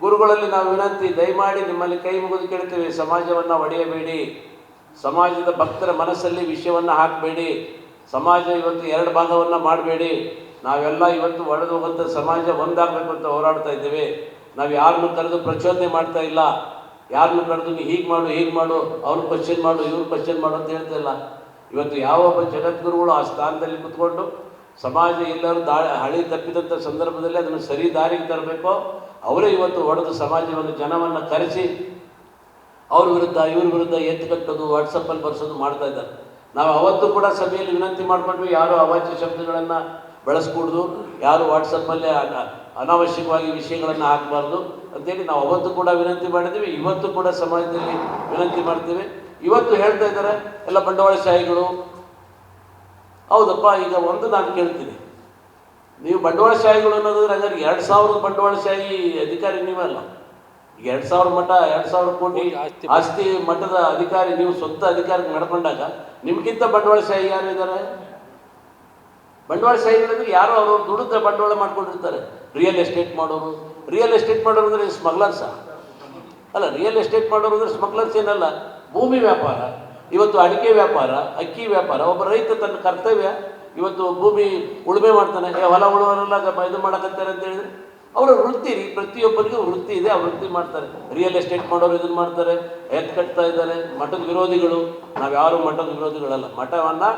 ಗುರುಗಳಲ್ಲಿ ನಾವು ವಿನಂತಿ, ದಯಮಾಡಿ ನಿಮ್ಮಲ್ಲಿ ಕೈ ಮುಗಿದು ಕೇಳ್ತೇವೆ, ಸಮಾಜವನ್ನು ಒಡೆಯಬೇಡಿ. ಸಮಾಜದ ಭಕ್ತರ ಮನಸ್ಸಲ್ಲಿ ವಿಷಯವನ್ನು ಹಾಕಬೇಡಿ. ಸಮಾಜ ಇವತ್ತು ಎರಡು ಭಾಗವನ್ನು ಮಾಡಬೇಡಿ. ನಾವೆಲ್ಲ ಇವತ್ತು ಒಡೆದು ಹೋಗುವಂಥ ಸಮಾಜ ಒಂದಾಗಬೇಕು ಅಂತ ಹೋರಾಡ್ತಾ ಇದ್ದೇವೆ. ನಾವು ಯಾರನ್ನು ಕರೆದು ಪ್ರಚೋದನೆ ಮಾಡ್ತಾ ಇಲ್ಲ. ಯಾರನ್ನು ಕರೆದು ನೀ ಹೀಗೆ ಮಾಡು ಹೀಗೆ ಮಾಡು ಅವ್ರು ಕ್ವಶನ್ ಮಾಡು ಇವ್ರು ಕ್ವಶನ್ ಮಾಡು ಅಂತ ಹೇಳ್ತಾ ಇಲ್ಲ. ಇವತ್ತು ಯಾವೊಬ್ಬ ಜಗದ್ಗುರುಗಳು ಆ ಸ್ಥಾನದಲ್ಲಿ ಕುತ್ಕೊಂಡು ಸಮಾಜ ಎಲ್ಲರೂ ದಾ ಹಳಿ ತಪ್ಪಿದಂಥ ಸಂದರ್ಭದಲ್ಲಿ ಅದನ್ನು ಸರಿ ದಾರಿಗೆ ತರಬೇಕು? ಅವರೇ ಇವತ್ತು ಒಡೆದು ಸಮಾಜವನ್ನು, ಜನವನ್ನು ಕರೆಸಿ, ಅವ್ರ ವಿರುದ್ಧ, ಇವ್ರ ವಿರುದ್ಧ ಎತ್ತು ಕಟ್ಟೋದು ವಾಟ್ಸಪ್ಪಲ್ಲಿ ಬರ್ಸೋದು ಮಾಡ್ತಾ ಇದ್ದಾರೆ. ನಾವು ಅವತ್ತು ಕೂಡ ಸಭೆಯಲ್ಲಿ ವಿನಂತಿ ಮಾಡಿಕೊಂಡ್ವಿ, ಯಾರು ಅವಾಚ್ಯ ಶಬ್ದಗಳನ್ನು ಬಳಸ್ಕೂಡ್ದು, ಯಾರು ವಾಟ್ಸಪ್ಪಲ್ಲೇ ಅನ- ಅನಾವಶ್ಯಕವಾಗಿ ವಿಷಯಗಳನ್ನು ಹಾಕಬಾರ್ದು ಅಂತೇಳಿ ನಾವು ಅವತ್ತು ಕೂಡ ವಿನಂತಿ ಮಾಡಿದ್ದೀವಿ, ಇವತ್ತು ಕೂಡ ಸಮಾಜದಲ್ಲಿ ವಿನಂತಿ ಮಾಡ್ತೀವಿ. ಇವತ್ತು ಹೇಳ್ತಾ ಇದ್ದಾರೆ, ಎಲ್ಲ ಬಂಡವಾಳಶಾಹಿಗಳು ಹೌದಪ್ಪ ಈಗ ಒಂದು ನಾನು ಕೇಳ್ತೀನಿ. ನೀವು ಬಂಡವಾಳಶಾಹಿಗಳು ಅನ್ನೋದಾದ್ರೆ ಹಂಗಾರೆ ಎರಡು ಸಾವಿರದ ಬಂಡವಾಳಶಾಹಿ ಅಧಿಕಾರಿ ನೀವಲ್ಲ ಅಲ್ಲ. ಎರಡು ಸಾವಿರ ಮಠ ಎರಡು ಸಾವಿರ ಕೋಟಿ ಆಸ್ತಿ ಮಠದ ಅಧಿಕಾರಿ ನೀವು ಸ್ವಂತ ಅಧಿಕಾರಿ ನಡ್ಕೊಂಡಾಗ ನಿಮ್ಗಿಂತ ಬಂಡವಾಳಶಾಹಿ ಯಾರು ಇದ್ದಾರೆ ಬಂಡವಾಳಶಾಹಿಗಳಂದ್ರೆ ಯಾರು ಅವರು ದುಡಿದ ಬಂಡವಾಳ ಮಾಡ್ಕೊಂಡಿರ್ತಾರೆ. ರಿಯಲ್ ಎಸ್ಟೇಟ್ ಮಾಡೋರು. ರಿಯಲ್ ಎಸ್ಟೇಟ್ ಮಾಡೋರು ಅಂದರೆ ಸ್ಮಗ್ಲರ್ಸ? ಅಲ್ಲ ರಿಯಲ್ ಎಸ್ಟೇಟ್ ಮಾಡೋರು ಅಂದ್ರೆ ಸ್ಮಗ್ಲರ್ಸ್ ಏನಲ್ಲ ಭೂಮಿ ವ್ಯಾಪಾರ. ಇವತ್ತು ಅಡಿಕೆ ವ್ಯಾಪಾರ, ಅಕ್ಕಿ ವ್ಯಾಪಾರ, ಒಬ್ಬ ರೈತ ತನ್ನ ಕರ್ತವ್ಯ ಇವತ್ತು ಭೂಮಿ ಉಳುಮೆ ಮಾಡ್ತಾನೆ ಹೊಲ ಉಳುವರೆಲ್ಲ ಇದು ಮಾಡಕತ್ತಾರೆ ಅಂತ ಹೇಳಿದ್ರೆ, ಅವರ ವೃತ್ತಿ ರೀ, ಪ್ರತಿಯೊಬ್ಬರಿಗೂ ವೃತ್ತಿ ಇದೆ ಆ ವೃತ್ತಿ ಮಾಡ್ತಾರೆ. ರಿಯಲ್ ಎಸ್ಟೇಟ್ ಮಾಡೋರು ಇದನ್ನ ಮಾಡ್ತಾರೆ, ಎತ್ ಕಟ್ತಾ ಇದ್ದಾರೆ, ಮಠದ ವಿರೋಧಿಗಳು, ನಾವು ಯಾರು ಮಠದ ವಿರೋಧಿಗಳಲ್ಲ. ಮಠವನ್ನು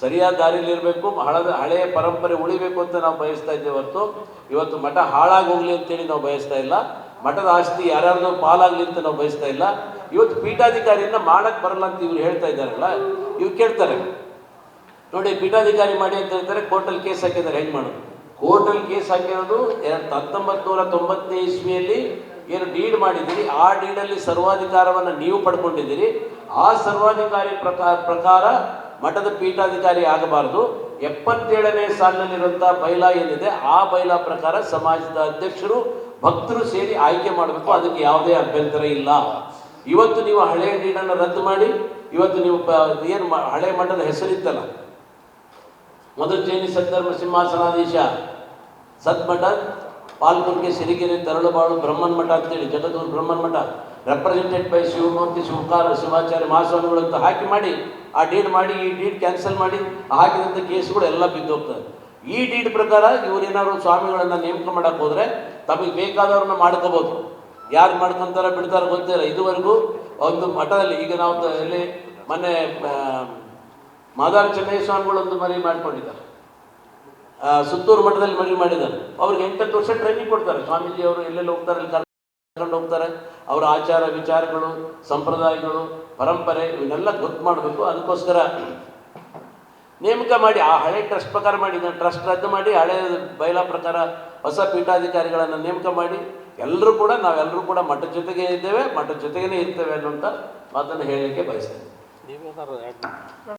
ಸರಿಯಾದ ದಾರಿಯಲ್ಲಿ ಇರಬೇಕು, ಹಳದ, ಹಳೆಯ ಪರಂಪರೆ ಉಳಿಬೇಕು ಅಂತ ನಾವು ಬಯಸ್ತಾ ಇದ್ದೇವೆ ಹೊರತು, ಇವತ್ತು ಮಠ ಹಾಳಾಗಿ ಹೋಗ್ಲಿ ಅಂತೇಳಿ ನಾವು ಬಯಸ್ತಾ ಇಲ್ಲ. ಮಠದ ಆಸ್ತಿ ಯಾರ್ಯಾರ್ದೋ ಪಾಲಾಗ್ಲಿ ಅಂತ ನಾವು ಬಯಸ್ತಾ ಇಲ್ಲ. ಇವತ್ತು ಪೀಠಾಧಿಕಾರಿಯನ್ನ ಮಾಡಕ್ಕೆ ಬರಲ್ಲ ಅಂತ ಇವ್ರು ಹೇಳ್ತಾ ಇದ್ದಾರಲ್ಲ, ಇವ್ರು ಕೇಳ್ತಾರೆ. ನೋಡಿ, ಪೀಠಾಧಿಕಾರಿ ಮಾಡಿ ಅಂತ ಹೇಳ್ತಾರೆ, ಕೋರ್ಟಲ್ಲಿ ಕೇಸ್ ಹಾಕಿದ್ದಾರೆ, ಹೆಂಗ್ ಮಾಡೋದು? ಕೋರ್ಟಲ್ಲಿ ಕೇಸ್ ಹಾಕಿರೋದು ಎರಡು ಹತ್ತೊಂಬತ್ತು ನೂರ ತೊಂಬತ್ತನೇ ಇಸ್ವಿಯಲ್ಲಿ ಏನು ಡೀಡ್ ಮಾಡಿದ್ದೀರಿ, ಆ ಡೀಡಲ್ಲಿ ಸರ್ವಾಧಿಕಾರವನ್ನು ನೀವು ಪಡ್ಕೊಂಡಿದ್ದೀರಿ. ಆ ಸರ್ವಾಧಿಕಾರಿ ಪ್ರಕಾರ ಪ್ರಕಾರ ಮಠದ ಪೀಠಾಧಿಕಾರಿ ಆಗಬಾರದು. ಎಪ್ಪತ್ತೇಳನೇ ಸಾಲಿನಲ್ಲಿರುವಂಥ ಬೈಲಾ ಏನಿದೆ, ಆ ಬೈಲಾ ಪ್ರಕಾರ ಸಮಾಜದ ಅಧ್ಯಕ್ಷರು ಭಕ್ತರು ಸೇರಿ ಆಯ್ಕೆ ಮಾಡಬೇಕು, ಅದಕ್ಕೆ ಯಾವುದೇ ಅಭ್ಯಂತರ ಇಲ್ಲ. ಇವತ್ತು ನೀವು ಹಳೆಯ ನೀಡನ್ನು ರದ್ದು ಮಾಡಿ, ಇವತ್ತು ನೀವು ಏನು ಹಳೆ ಮಠದ ಹೆಸರಿತ್ತಲ್ಲ. ಮಧುಚೇನಿ ಸದ್ಧರ್ಮ ಸಿಂಹಾಸನಾಧೀಶ ಸದ್ಮಠ, ಪಾಲ್ಗುರ್ಗೆ, ಸಿರಿಗೆರೆ, ತರಳುಬಾಳು, ಬ್ರಹ್ಮನ್ ಮಠ ಅಂತೇಳಿ ಜಗದೂರು ಬ್ರಹ್ಮನ್ ಮಠ ರೆಪ್ರೆಸೆಂಟೆಡ್ ಬೈ ಶಿವಮೂರ್ತಿ ಶಿವಕಾರ ಶಿವಾಚಾರ್ಯ ಮಹಾಸ್ವಾಮಿಗಳು ಅಂತ ಹಾಕಿ ಮಾಡಿ, ಆ ಡೀಡ್ ಮಾಡಿ, ಈ ಡೀಡ್ ಕ್ಯಾನ್ಸಲ್ ಮಾಡಿ ಹಾಕಿದಂಥ ಕೇಸ್ಗಳು ಎಲ್ಲ ಬಿದ್ದೋಗ್ತವೆ ಈ ಡೀಡ್ ಪ್ರಕಾರ ಇವರೇನಾದ್ರು ಸ್ವಾಮಿಗಳನ್ನ ನೇಮಕ ಮಾಡಕ್ಕೆ ಹೋದ್ರೆ ತಮಗೆ ಬೇಕಾದವ್ರನ್ನ ಮಾಡ್ಕೋಬೋದು. ಯಾರು ಮಾಡ್ಕೊಂತಾರ ಬಿಡ್ತಾರ ಗೊತ್ತಿಲ್ಲ ಇದುವರೆಗೂ ಒಂದು ಮಠದಲ್ಲಿ ಈಗ ನಾವು ಇಲ್ಲಿ ಮೊನ್ನೆ ಮಾದಾರ ಚೆನ್ನೈ ಸ್ವಾಮಿಗಳು ಒಂದು ಮನೆ ಮಾಡ್ಕೊಂಡಿದ್ದಾರೆ. ಸುತ್ತೂರು ಮಠದಲ್ಲಿ ಮನೆ ಮಾಡಿದ್ದಾರೆ. ಅವ್ರಿಗೆ ಎಂಟತ್ತು ವರ್ಷ ಟ್ರೈನಿಂಗ್ ಕೊಡ್ತಾರೆ. ಸ್ವಾಮೀಜಿ ಅವರು ಎಲ್ಲೆಲ್ಲಿ ಹೋಗ್ತಾರೆ ಕರ್ಕೊಂಡು ಹೋಗ್ತಾರೆ. ಅವರ ಆಚಾರ ವಿಚಾರಗಳು, ಸಂಪ್ರದಾಯಗಳು, ಪರಂಪರೆ, ಇವನ್ನೆಲ್ಲ ಗೊತ್ತು ಮಾಡಬೇಕು. ಅದಕ್ಕೋಸ್ಕರ ನೇಮಕ ಮಾಡಿ, ಆ ಹಳೆ ಟ್ರಸ್ಟ್ ಪ್ರಕಾರ ಮಾಡಿ ಟ್ರಸ್ಟ್ ರದ್ದು ಮಾಡಿ, ಹಳೆ ಬೈಲಾ ಪ್ರಕಾರ ಹೊಸ ಪೀಠಾಧಿಕಾರಿಗಳನ್ನು ನೇಮಕ ಮಾಡಿ ಎಲ್ಲರೂ ಕೂಡ ನಾವೆಲ್ಲರೂ ಕೂಡ ಮಠದ ಜೊತೆಗೆ ಇದ್ದೇವೆ ಮಠದ ಜೊತೆಗೇ ಇರ್ತೇವೆ ಅನ್ನುವಂಥ ಮಾತನ್ನು ಹೇಳಲಿಕ್ಕೆ ಬಯಸ್ತೇನೆ.